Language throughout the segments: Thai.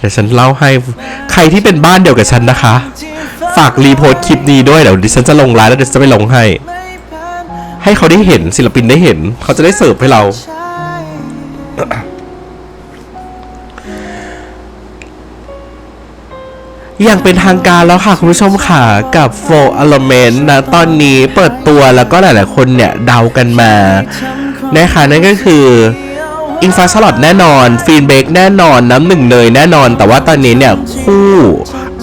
เดี๋ยวฉันเล่าให้ใครที่เป็นบ้านเดียวกับฉันนะคะ ฝากรีโพสต์คลิปนี้ด้วยเดี๋ยวดิฉันจะลงไลน์แล้วเดี๋ยวจะไปลงให้ ให้เขาได้เห็นศิลปินได้เห็น เขาจะได้เสิร์ฟให้เรา อย่างเป็นทางการแล้วค่ะ คุณผู้ชมค่ะ กับ Four Element นะ ตอนนี้เปิดตัวแล้วก็หลาย ๆ คนเนี่ยเดากันมานะคะนั่นก็คือ อิงฟ้าชลอตแน่นอน ฟีนเบกแน่นอน น้ำหนึ่งเนยแน่นอน แต่ว่าตอนนี้เนี่ยคู่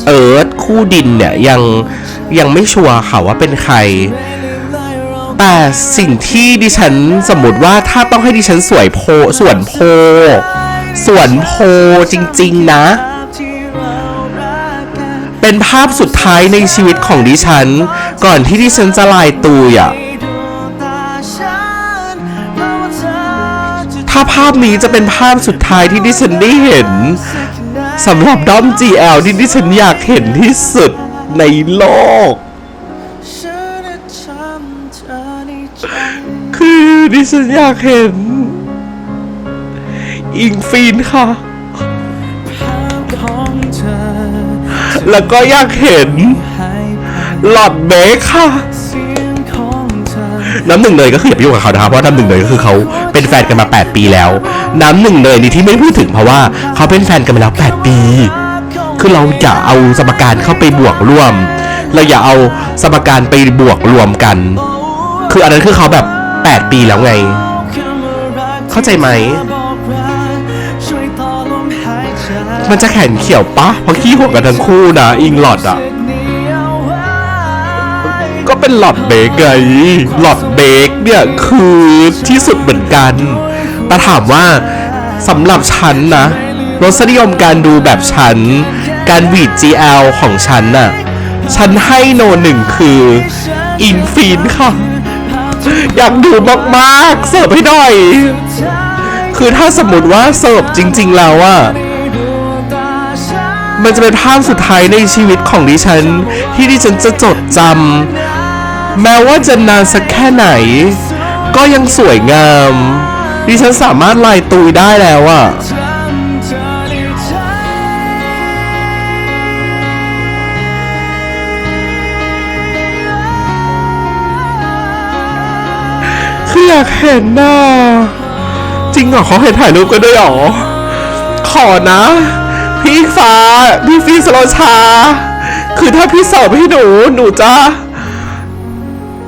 เอิร์ธคู่ดินเนี่ยยังยังไม่ชัวร์ค่ะว่าเป็นใคร แต่สิ่งที่ดิฉันสมมติว่าถ้าต้องให้ดิฉันสวยโพส่วนโพส่วนโพจริง ๆ นะ เป็นภาพสุดท้ายในชีวิตของดิฉัน ก่อนที่ดิฉันจะลายตุยอะ ถ้าภาพนี้จะเป็นภาพสุดท้ายที่ดิฉันได้เห็นสำหรับด้อม GL ที่ดิฉันอยากเห็นที่สุดในโลก คือดิฉันอยากเห็น อิงฟีนค่ะ แล้วก็อยากเห็นหลอดเบคค่ะ น้ำหนึ่งเนยก็คืออย่าไปยุ่งกับเขานะครับเพราะน้ำหนึ่งเนยก็คือเขาเป็นแฟนกันมา 8 ปีแล้ว น้ำหนึ่งเนยนี่ที่ไม่พูดถึงเพราะว่าเขาเป็นแฟนกันมาแล้ว 8 ปี คือเราอย่าเอาสมการเข้าไปบวกร่วม เราอย่าเอาสมการไปบวกรวมกัน คืออันนั้นคือเขาแบบ 8 ปีแล้วไง เข้าใจไหม มันจะแขนเขียวปะเพราะขี้หัวกันทั้งคู่นะอิงหลอดอะ ก็เป็นหลอดเบรกไงหลอดเบรกเนี่ยคือที่สุดเหมือนกัน แต่ถามว่าสำหรับฉันนะรสนิยมการดูแบบฉัน การวีด GL ของฉันน่ะ ฉันให้โนหนึ่งคืออินฟีนค่ะ อยากดูมากๆ เสิร์ฟให้หน่อย คือถ้าสมมติว่าเสิร์ฟจริง ๆ แล้วอะมันจะเป็นภาพสุดท้ายในชีวิตของดิฉัน ที่ดิฉันจะจดจำ แม้ว่าจะนานสักแค่ไหน ก็ยังสวยงาม ดิฉันสามารถลายตุยได้แล้วอะคืออยากเห็นน่ะจริงเหรอเขาเห็นถ่ายรูปกันด้วยหรอ ขอนะ พี่ฟ้า พี่ฟีสโลชา คือถ้าพี่สอบให้หนู หนูจะ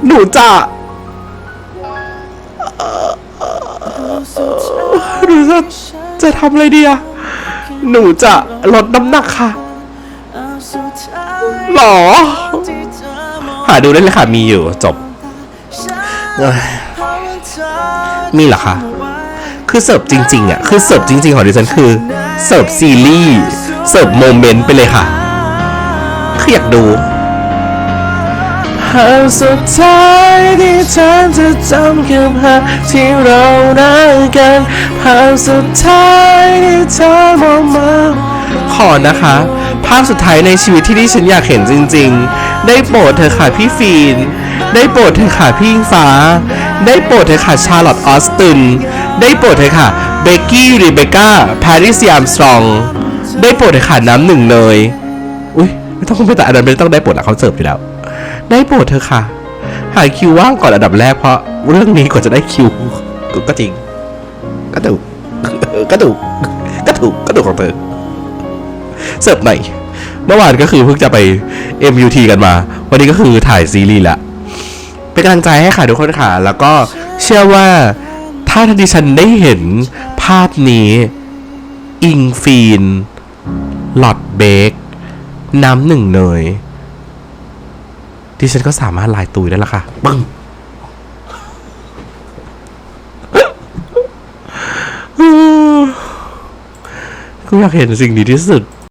หนูจะหนูจะจะทำอะไรดีอะหนูจะลดน้ำหนักค่ะหรอ หาดูได้เลยค่ะ มีอยู่จบ มีเหรอคะคือเสิร์ฟจริงๆอะ คือเสิร์ฟจริง ๆ ของดิฉันคือ เสิร์ฟซีรีส์ เสิร์ฟโมเมนต์ไปเลยค่ะ คืออยากดู ภาสุดท้ายที่ฉันจะจำคือภาที่เราได้กันภาพสุดท้ายที่เธอมองมาขอนะคะ ภาพสุดท้ายในชีวิตที่ดิฉันอยากเห็นจริง ๆ ได้โปรดเธอค่ะพี่ฟีน ได้โปรดเธอค่ะพี่อิงฟ้า ได้โปรดเธอค่ะชาร์ลอตออสติน ได้โปรดเธอค่ะเบกกี้รีเบก้าแพริสยามสตรอง ได้โปรดเธอค่ะน้ำหนึ่งเนยอุ้ยไม่ต้องไม่แต่อันนั้นไม่ต้องได้โปรดละเขาเสิร์ฟไปแล้ว ได้โปรดเธอะค่ะ หาคิวว่างก่อนอันดับแรกเพราะเรื่องนี้กว่าจะได้คิว ก็จริง ก็ถูก ก็ถูก ก็ถูก ก็ถูกของเธอ เสิร์ฟหน่อย เมื่อวานก็คือเพิ่งจะไป MUT กันมา วันนี้ก็คือถ่ายซีรีส์ละ เป็นกำลังใจให้ค่ะทุกคนค่ะ แล้วก็เชื่อว่าถ้าดิฉันได้เห็นภาพนี้ อิงฟีน หลอดเบคน้ำหนึ่งเนย ดิฉันก็สามารถลายตุยได้และค่ะปึ้งกูอยากเห็นสิ่งนี้ที่สุด